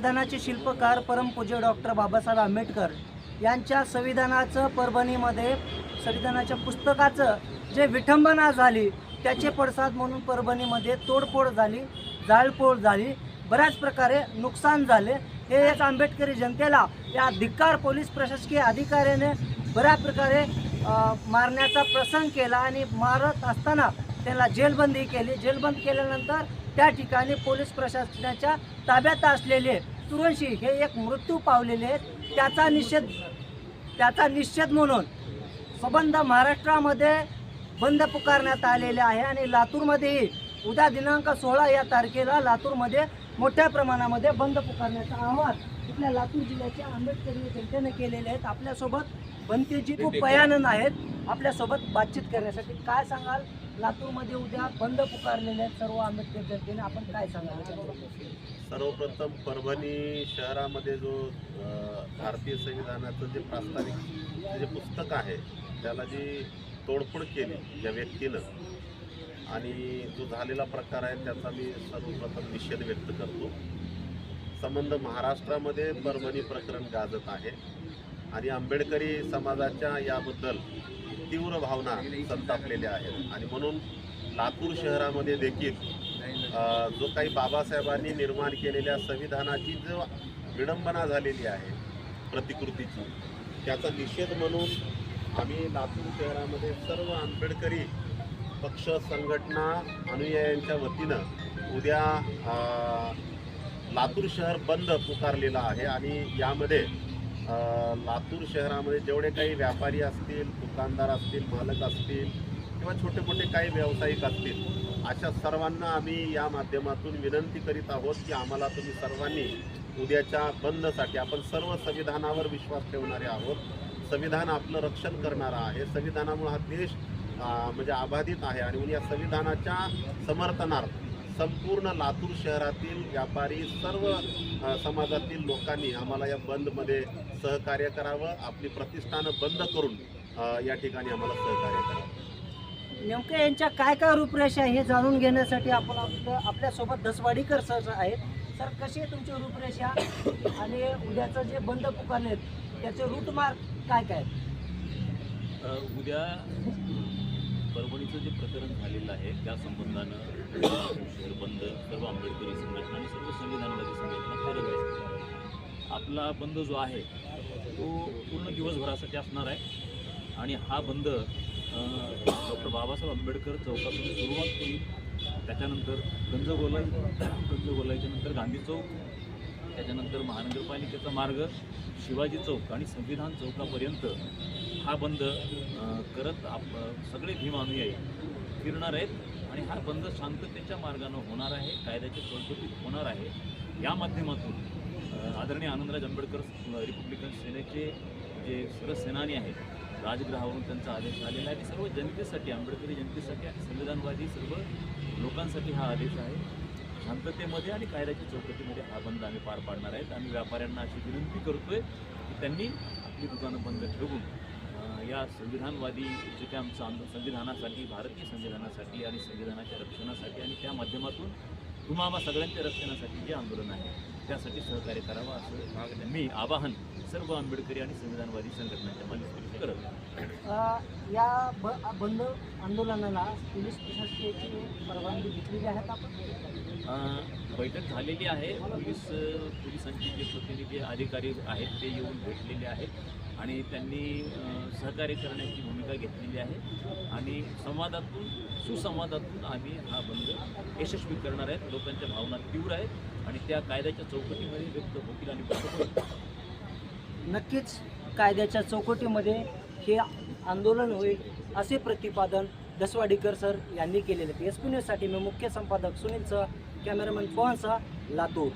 संविधानाचे शिल्पकार परमपूज्य डॉक्टर बाबासाहेब आंबेडकर यांच्या संविधानाचं परभणीमध्ये संविधानाच्या पुस्तकाचं जे विठंबना झाली त्याचे पडसाद म्हणून परभणीमध्ये तोडफोड झाली जाळपोळ झाली बऱ्याच प्रकारे नुकसान झाले. हे एक आंबेडकरी जनतेला या धिक्कार पोलीस प्रशासकीय अधिकाऱ्याने बऱ्याच प्रकारे मारण्याचा प्रसंग केला आणि मारत असताना त्यांना जेलबंदी केली. जेलबंद केल्यानंतर त्या ठिकाणी पोलीस प्रशासनाच्या ताब्यात असलेले तुरंशी हे एक मृत्यू पावलेले आहेत. त्याचा निषेध त्याचा निषेध म्हणून संबंध महाराष्ट्रामध्ये बंद पुकारण्यात आलेले आहे आणि लातूरमध्येही उद्या दिनांक सोळा या तारखेला लातूरमध्ये मोठ्या प्रमाणामध्ये बंद पुकारण्याचं आवाहन इथल्या लातूर जिल्ह्याच्या आंबेडकरी जनतेने केलेले आहेत. आपल्यासोबत बनतेजी खूप भयानन आहेत. आपल्यासोबत बातचीत करण्यासाठी काय सांगाल? लातूरमध्ये उद्या बंद पुकारलेल्या सर्व आंबेडकर जनतेने आपण काय सांगाल? सर्वप्रथम परभणी शहरामध्ये जो भारतीय संविधानाचं जे प्रास्ताविक जे पुस्तक आहे त्याला जी तोडफोड केली ज्या व्यक्तीनं आणि जो झालेला प्रकार आहे त्याचा मी सर्वप्रथम निषेध व्यक्त करतो. संबंध महाराष्ट्रामध्ये परभणी प्रकरण गाजत आहे आणि आंबेडकरी समाजाच्या याबद्दल तीव्र भावना संतापलेल्या आहेत. आणि म्हणून लातूर शहरामध्ये देखील जो काही बाबासाहेबांनी निर्माण केलेल्या संविधानाची जो विडंबना झालेली आहे प्रतिकृतीची त्याचा निषेध म्हणून आम्ही लातूर शहरामध्ये सर्व आंबेडकरी पक्ष संघटना अनुयायांच्या वतीनं उद्या लातूर शहर बंद पुकारलेलं आहे. आणि यामध्ये लातूर शहरामध्ये जेवढे काही व्यापारी असतील दुकानदार असतील मालक असतील किंवा छोटे मोठे काही व्यावसायिक असतील अशा सर्वांना आम्ही या माध्यमातून विनंती करीत आहोत की आम्हाला तुम्ही सर्वांनी उद्याच्या बंदसाठी आपण सर्व संविधानावर विश्वास ठेवणारे आहोत. संविधान आपलं रक्षण करणारं आहे. संविधानामुळे हा देश म्हणजे अबाधित आहे. आणि म्हणून या संविधानाच्या समर्थनार्थ संपूर्ण लातूर शहरातील व्यापारी सर्व समाजातील लोकांनी आम्हाला या बंदमध्ये सहकार्य करावं आपली प्रतिष्ठानं बंद करून या ठिकाणी आम्हाला सहकार्य करावं. नेमकं यांच्या काय काय रूपरेषा आहे हे जाणून घेण्यासाठी आपण आपलं आपल्यासोबत दसवाडीकर सर आहेत. सर कशी आहे तुमची रूपरेषा? आणि उद्याचं जे बंद पुकारलेत त्याचे रूट मार्ग काय काय उद्या परभणीचं जे प्रकरण झालेलं आहे त्या संबंधानं शहर बंद सर्व आंबेडकरी संघटना आणि सर्व संविधानवादी संघटना करत आपला बंद जो आहे तो पूर्ण दिवसभरासाठी असणार आहे. आणि हा बंद डॉक्टर बाबासाहेब आंबेडकर चौकातून सुरुवात होईल. त्याच्यानंतर गंजगोलाई गंजगोलाईच्या नंतर गांधी चौक त्याच्यानंतर महानगरपालिकेचा मार्ग शिवाजी चौक आणि संविधान चौकापर्यंत हा बंद करत आप सगळे भीम अनुयायी फिरणार आहेत आणि हा बंद शांततेच्या मार्गानं होणार आहे कायद्याच्या चौकटीत होणार आहे. या माध्यमातून आदरणीय आनंदराज आंबेडकर रिपब्लिकन सेनेचे जे सरसेनानी आहेत राजगृहावरून त्यांचा आदेश आलेला आहे. सर्व जनतेसाठी आंबेडकरी जनतेसाठी संविधानवादी सर्व लोकांसाठी हा आदेश आहे. शांततेमध्ये आणि कायद्याच्या चौकटीमध्ये हा बंद आम्ही पार पाडणार आहेत. आम्ही व्यापाऱ्यांना अशी विनंती करतोय की त्यांनी आपली दुकानं बंद ठेवून या संविधानवादी जे काही आमचं आंदोलन संविधानासाठी भारतीय संविधानासाठी आणि संविधानाच्या रक्षणासाठी आणि त्या माध्यमातून तुम्हा सगळ्यांच्या रक्षणासाठी जे आंदोलन आहे त्यासाठी सहकार्य करावं असं मी आवाहन सर्व आंबेडकरी आणि संविधानवादी संघटनांच्या माध्यमातून करत आहे. या ब बंद आंदोलनाला पोलीस प्रशासकीयची परवानगी घेतलेली आपण? अ, बैठक झालेली आहे. पोलीस पोलिसांचे जे प्रतिनिधी अधिकारी आहेत ते येऊन भेटलेले आहेत आणि त्यांनी सहकार्य करण्याची भूमिका घेतलेली आहे. आणि संवादातून सुसंवादातून आम्ही हा बंद यशस्वी करणार आहेत. लोकांच्या भावना तीव्र आहेत आणि त्या कायद्याच्या चौकटीमध्ये व्यक्त होतील आणि बंद होईल. नक्कीच कायद्याच्या चौकटीमध्ये हे आंदोलन होईल असे प्रतिपादन दसवाडीकर सर यांनी केलेले एस पी न्यूजसाठी मी मुख्य संपादक सुनील सह कॅमेरामॅन पवनसह लातूर.